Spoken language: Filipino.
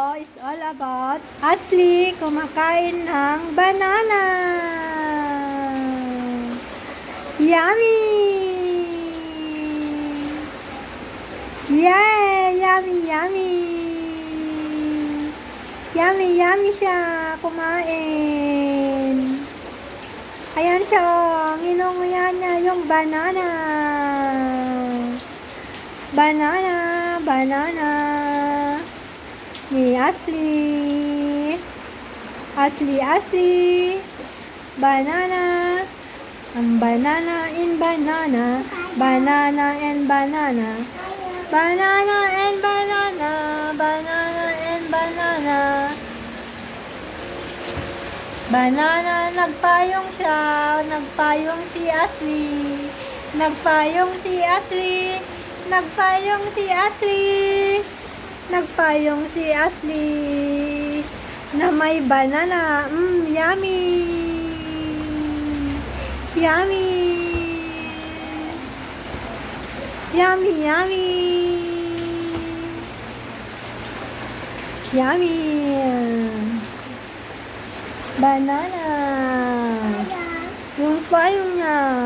is all about Ashley kumakain ng banana. Yummy! Yay! Yummy, yummy! Yummy, yummy siya kumain. Ayan siya, oh. nginunguyan niya yung banana. Banana, banana. Ni Ashley. Ashley, Ashley. Banana. Ang banana in banana. Banana and banana. Banana and banana. Banana and banana. Banana, nagpayong siya. Nagpayong si Ashley. Nagpayong si Ashley. Nagpayong si Ashley. Nagpayong si Ashley. Na may banana. Mmm, yummy. Yummy. Yummy, yummy. Yummy. Banana. Yung payong niya.